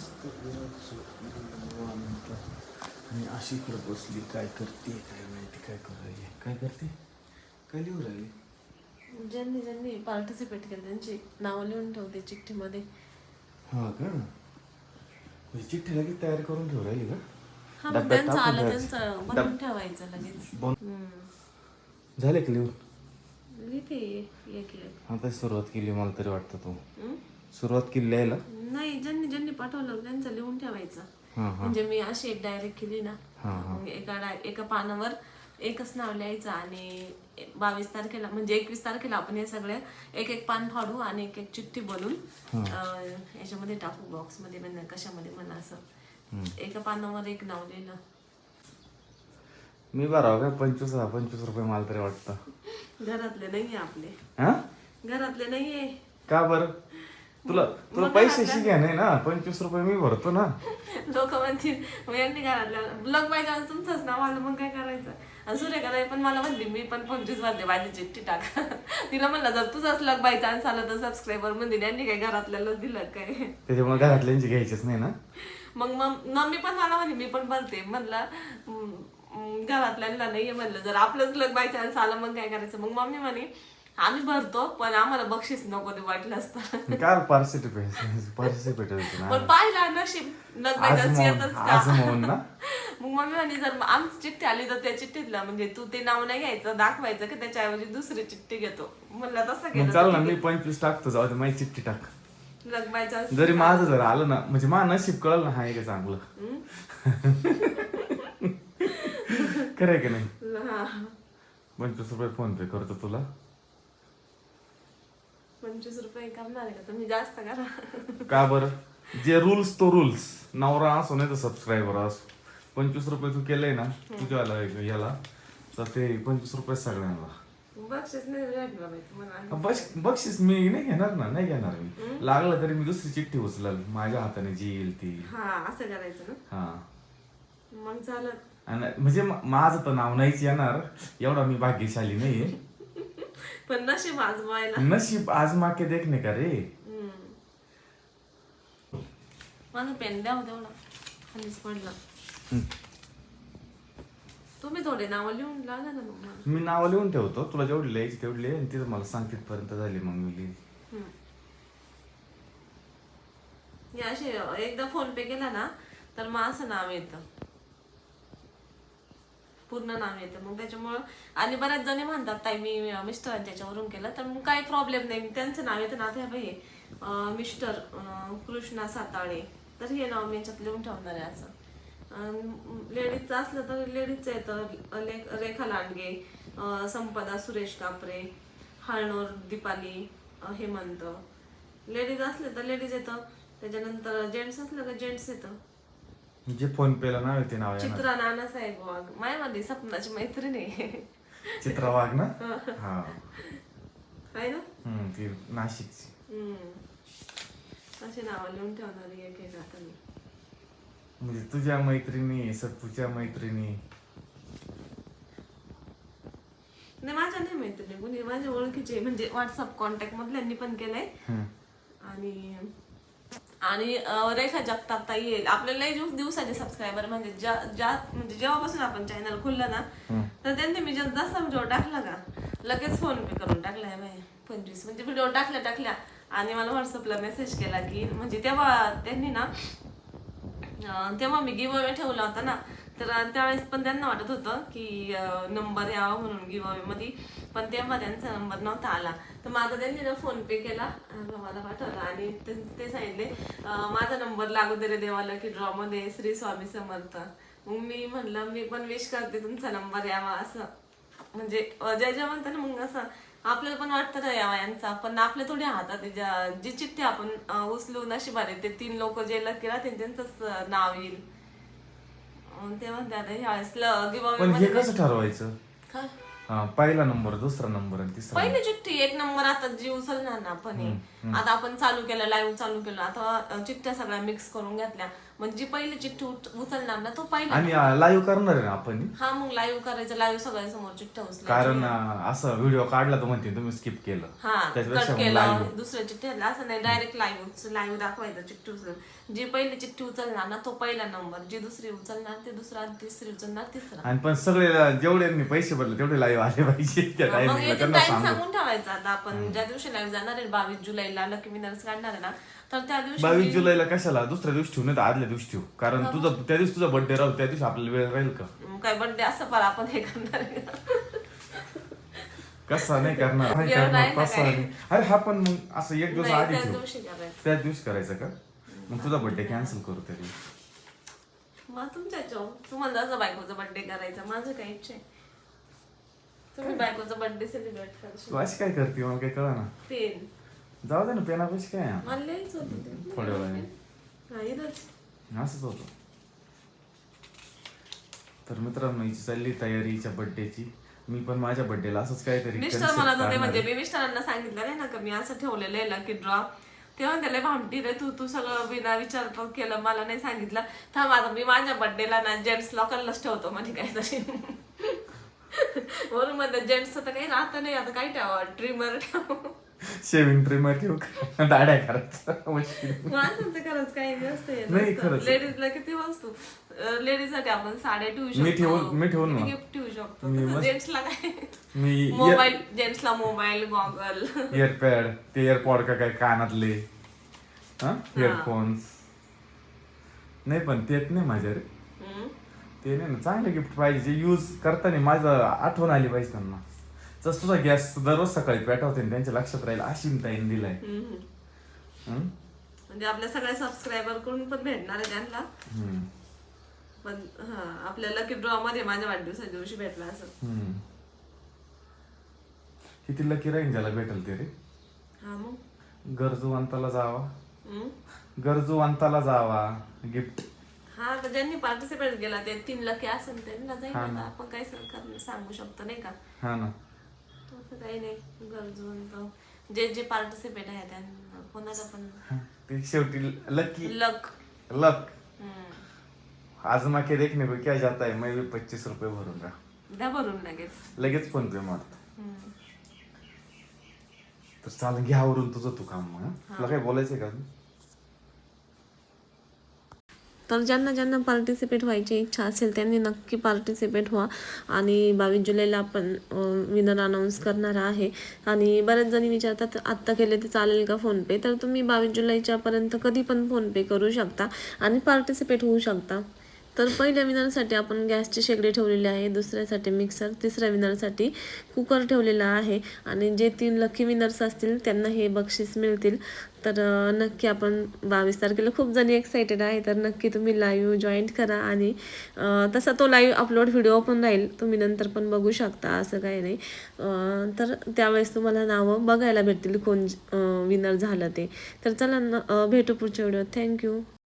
मस्त घरात झोपली निवांत. आणि अशी इकडे बसली काय करते काय माहिती काय करू राहिली काय करते? काय लिहू राहिली ज्यांनी ज्यांनी पार्टिसिपेट केलं त्यांची नावं लिहून ठेवते चिठ्ठीमध्ये. हा का? म्हणजे चिठ्ठी लगेच तयार करून ठेवू राहिली का? मग डब्यात त्यांचं टाकून आलं द्यायचं. त्यांचं बनवून ठेवायचं लगेच. बन- हम्म. झाले का लिहून? लिहिते एक एक आता सुरुवात केली मला तरी वाटतं तू? सुरुवात केली लिहायला? नाही ज्यांनी ज्यांनी पाठवलं त्यांचं लिहून ठेवायचं. म्हणजे मी अशी एक डायरेक्ट केली ना. मग एका डाय- एका पानावर एकच नाव लिहायचं आणि बावीस तारखेला म्हणजे एकवीस तारखेला आपण हे सगळे एक एक पान फाडू आणि एक एक चिठ्ठी बनवून अं, याच्यामध्ये टाकू बॉक्समध्ये म्हणजे कशामध्ये म्हणा असं. एका पानावर एक नाव लिहिलं. मी बरं काय पंचवीस पंचवीस रुपये मला तरी वाटतं. घरातले नाहीये आपले. हा? घरातले नाहीये. का बरं? तुला तुला पैशाची घ्या नाही ना पंचवीस रुपये मी भरतो ना. लोक म्हणतील मग यांनी घरातल्या ब्लॉग पाहिजे तुमचंच नाव आलं मग काय करायचं? आणि ताई पण मला म्हणली मी पण पंचवीस वाजले माझी चिठ्ठी टाक. तिला म्हणलं जर तुझाच लग बाय चान्स आला तर सबस्क्रायबर म्हणजे यांनी काय घरातल्याला दिलं काय? त्याच्यामुळे घरातल्यांची घ्यायचीच नाही ना. मग मग मम्मी पण मला म्हणे मी पण भरते. म्हणलं "हम्म, हम्म, घरातल्यांना नाहीये म्हणलं जर आपलंच लग बाय चान्स आलं मग काय करायचं? मग मम्मी म्हणे आम्ही भरतो पण आम्हाला बक्षीस नको ते वाटलं असतं. काय पार्टिसिपेट पार्टिसिपेट होते ना पण पाहिला नशीब. ना? मग मम्मी म्हणे जर आमची चिठ्ठी आली तर त्या चिठ्ठीतला. म्हणजे तू ते नाव नाही घ्यायचं दाखवायचं की त्याच्याऐवजी दुसरी चिठ्ठी घेतो. म्हणलं तसं केलं चाल ना मी पंचवीस टाकतो जाऊ दे माझी चिठ्ठी टाक. जरी माझं जर आलं ना म्हणजे माझं नशीब कळलं ना हा एक चांगलं. खरंय की नाही? पंचवीस रुपये फोन पे करतो तुला. पंचवीस रुपये करणार आहे का? तुम्ही जास्त करा. का बरं? जे रुल्स तो रुल्स नवरा असो नाही तर सबस्क्रायबर असो. पंचवीस रुपये तू केलंय ना तुझ्याला याला? तर ते पंचवीस रुपये सगळ्यांना. बक्षीस नाही भेटलं बाई तुम्हाला बस बक्षीस मी नाही घेणार ना नाही घेणार मी. लागलं तरी मी दुसरी चिठ्ठी उचलल. माझ्या हाताने जी येईल ती. हा असं करायचं ना? हा. मग चालत. आणि म्हणजे मा- माझं तर नाव नाहीच येणार. एवढा मी भाग्यशाली नाहीये. पण नशीब आजमायला. नशीब आजमा के देखने का रे. माझं पेन द्या हो तेवढा. खालीच पडलं. तुम्ही थोडे नाव लिहून लागा ना मग मला. मी नाव लिहून ठेवतो. तुला जेवढी लिहायची तेवढी लिहि आणि तिथं मला सांग तिथपर्यंत झाली मग मी लिहि हम्म. हे असे एकदा फोन पे केला ना तर मग असं नाव येतं. पूर्ण नाव येतं. मग त्याच्यामुळं आणि बऱ्याच जणी म्हणतात ताई मी मिस्टरांच्या याच्यावरून केलं. तर मग काही प्रॉब्लेम नाही. त्यांचं नाव येतं. ना त्या हे बाई मिस्टर कृष्णा साताळे तर हे नाव मी याच्यात लिहून ठेवणार आहे असं. लेडीजचं असलं तर लेडीजचं येतं. ले- रेखा लांडगे संपदा सुरेश कापरे हळणोर दीपाली हेमंत. लेडीज असले तर लेडीज येतं. त्याच्यानंतर जेंट्स असलं तर जेंट्स येतं. जे फोन पेला नाव आहे ते नाव येणार. चित्रा नानासाहेब वाघ. माझ्यामध्ये सपनाची मैत्रीण. आहे चित्रा वाघ ना? हा. आहे ना? हम्म, ती नाशिकची. हम्म. अशी नावं लिहून ठेवणार एक एक आता मी म्हणजे तुझ्या मैत्रिणी सत्तूच्या मैत्रिणी. नाही माझ्या नाही मैत्रिणी कुणी माझ्या ओळखीचे म्हणजे व्हॉट्सअप कॉन्टॅक्ट मधल्यांनी पण केलंय. हम्म. आणि आणि रेखा जगताप ताई येईल आपल्याला दिवसाचे सबस्क्रायबर म्हणजे ज्या ज्या म्हणजे जेव्हापासून आपण चॅनल खुललं ना तर त्यांनी मी जसा व्हिडिओ टाकला का? लगेच फोन पे करून टाकलाय बाई पंचवीस म्हणजे व्हिडिओ टाकल्या टाकल्या. आणि मला व्हॉट्सअपला मेसेज केला की म्हणजे तेव्हा त्यांनी ना तेव्हा मी गिव ठेवला होता ना तर त्यावेळेस पण त्यांना वाटत होतं की नंबर यावा म्हणून गिवमध्ये पण तेव्हा त्यांचा नंबर नव्हता आला. तर माझा त्यांनी ना फोन पे केला मला पाठवला आणि ते ते सांगितले माझा नंबर लागू दे रे देवाला की ड्रॉ मध्ये श्री स्वामी समर्थ. मग मी म्हणलं मी पण विश करते तुमचा नंबर यावा असं. म्हणजे जय जय म्हणतात ना मग असं आपल्याला पण वाटतं ना यावा यांचा पण आपल्या थोडी हातात ज्या जी चिठ्ठी आपण उचलू नशिबाने ते तीन लोक जे लकी राहतील त्यांचंच नाव येईल. अं, ते म्हणते आता ह्यावेळेस पण हे कसं ठरवायचं? हा, पहिला नंबर दुसरा नंबर आणि तिसरा पहिली चिठ्ठी एक नंबर आता जी उचलणार ना आपण हे. आता आपण चालू केलं लाईव्ह चालू केलं आता चिठ्ठ्या सगळ्या मिक्स करून घेतल्या. म्हणजे जी पहिली चिठ्ठी उच- उचलणार ना तो पहिला. आणि लाईव्ह करणार आहे ना आपण? हा मग लाईव्ह करायचं लाईव्ह सगळ्या समोर चिठ्ठ्या उचलायच्या कारण अं, असं व्हिडिओ काढला तर म्हणते तुम्ही स्किप केलं. हा त्याच्यापेक्षा कट मग live. केलं दुसऱ्या चिठ्ठ्याला असं नाही डायरेक्ट लाईव्ह लाईव्ह दाखवायचं चिठ्ठी उचलून. जी पहिली चिठ्ठी उचलणार ना तो पहिला नंबर जी दुसरी उचलणार ते दुसरा तिसरी उचलणार तिसरा. आणि पण सगळे जेवढे पैसे भरले तेवढे लाईव्ह आले पाहिजे. त्या मग टायमिंगला याचे त्यांना टाइम सांगू. सांगून ठेवायचा आता आपण. ज्या दिवशी लाईव्ह जाणार आहे बावीस जुलैला लकी विनर्स काढणार आहे ना तर त्या दिवशी बावीस जुलैला कशाला? दुसऱ्या दिवशी ठेवू नाही तर आदल्या दिवशी ठेवू. कारण तुझं त्या दिवशी तुझा बर्थडे राहू त्या दिवशी आपल्याला वेळ राहील का? काय बर्थडे असं पण आपण हे करणार आहे का? कसा नाही करणार? काय वेळ करणार नाही ना कसा काय. नाही. अरे हा पण मग असं एक दिवस नाही आधी त्या ठेवू. दिवशी करायचं. त्याच दिवशी करायचं का? मग तुझा बर्थडे कॅन्सल करू तरी. मग तुमच्या याच्यावर. तुम्हाला जसं बायकोचा बर्थडे करायचा माझं काही इच्छा आहे? तुम्ही बायकोचा बर्थडे सेलिब्रेट करशील तू अशी काय करते? मला काही कळा ना पेन जाऊ दे ना पेनापाशी काय आहे? मला लिहायचं होतं ते. थोड्या वेळाने. हा, इथंच. असंच होतं. तर मित्रांनो हिची चालली तयारी हिच्या बर्थडेची मी पण माझ्या बर्थडेला असंच काहीतरी मिस्टर concept म्हणत होते काढणार म्हणजे. मी मिस्टरांना सांगितलं नाही ना का मी असं ठेवलेलं आहे लकी ड्रॉ तेव्हा त्याला भामटी रे तू तू सगळं बिना विचार केलं मला नाही सांगितलं. थांब आता मी माझ्या बर्थडेला ना जेंट्स लोकांनाच ठेवतो म्हणजे काहीतरी. वरून मध्ये जेंट्स तर काही राहत नाही आता काय ठेवा ट्रिमर ठेव. शेविंग ट्रिमर ठेवू का? दाड्या करायचं. मशीन माणसांचं खरंच काही नाही, खरंच. लेडीजला किती वस्तू? लेडीजसाठी आपण साड्या ठेवू शकतो मी ठेवून- मी ठेवून ना. गिफ्ट ठेवू शकतो. मी मस्त- जेंट्सला काय? मी मोबाईल जेंट्सला मोबाईल गॉगल इयरपॅड ते इयरपॉड का काय कानातले? हा? हेडफोन्स नाही पण तेच नाही माझ्या रे. ते नाही ना चांगलं गिफ्ट पाहिजे. जे यूज करताना माझं आठवण आली पाहिजे त्यांना. जस तुझा गॅस दररोज सकाळी पेटवते आणि त्यांच्या लक्षात राहील अशी ताईन दिलाय. हं? म्हणजे आपल्या सगळ्या सबस्क्रायबरकडून पण भेटणार आहे त्यांना. हं. पण हा आपल्याला की ड्रॉ मध्ये माझ्या वाढदिवसाच्या दिवशी भेटला असं. हं. किती लकी राहीन ज्याला भेटल ते रे? हा मग? गरजूवंताला जावा. हम्म. गरजूवंताला जावा. गिफ्ट हा तर ज्यांनी पार्टिसिपेट केला ते तीन लकी असेल त्यांना जाईल आता. आपण सरकार सांगू शकतो नाही का? हा ना. काही नाही गरजवंत जे जे पार्टिसिपेट आहे त्यांना कोणाला पण. ते शेवटी लकी लक लक आजमा के देखने को क्या जाता है मैं भी पच्चीस रुपये भरूंगा द्या. भरून लगेच. लगेच फोन पे मारतो हम्म. तर चाल घ्यावरून तुझं तू काम मग हं? तुला काय बोलायचंय का अजून? तर ज्यांना ज्यांना पार्टिसिपेट व्हायची इच्छा असेल त्यांनी नक्की पार्टिसिपेट व्हा. आणि बावीस जुलैला आपण विनर अनाऊन्स करणार आहे. आणि बऱ्याच जणी विचारतात आत्ता केले तर चालेल का फोनपे तर तुम्ही बावीस जुलैच्यापर्यंत कधी पण फोनपे करू शकता आणि पार्टिसिपेट होऊ शकता. तर पहिल्या विनरसाठी आपण गॅसची शेगडी ठेवलेली आहे दुसऱ्यासाठी मिक्सर तिसऱ्या विनरसाठी कुकर ठेवलेला आहे आणि जे तीन लकी विनर्स असतील त्यांना हे बक्षीस मिळतील. तर नक्की आपण बावीस तारखेला खूप जणी एक्सायटेड आहे तर नक्की तुम्ही लाईव्ह जॉईंट करा आणि तसा तो लाईव्ह अपलोड व्हिडिओ पण राहील तुम्ही नंतर पण बघू शकता असं काही नाही. तर त्यावेळेस तुम्हाला नावं बघायला भेटतील कोण विनर झालं ते. तर चला न- भेटू पुढच्या व्हिडिओ थँक्यू